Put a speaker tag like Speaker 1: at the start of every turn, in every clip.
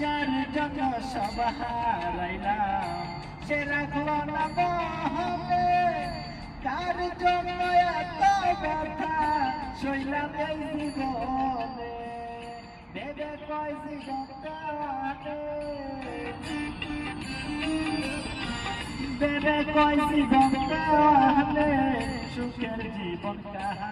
Speaker 1: যার জন্য সব হারাইলাম সে রাখল না এই জীবনে বেবে কয়েছি জীবনে বেবে কয়েছি জীবনে কাহারা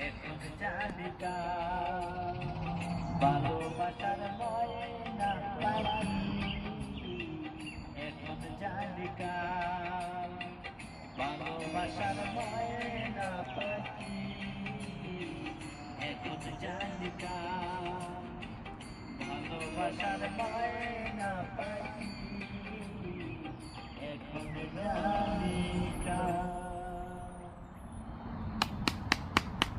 Speaker 1: জানিকা ভালোবাসার ময়না এখন জানিকা ভালোবাসার ময়না পাখি এখন জানিকা ভালোবাসার ময়না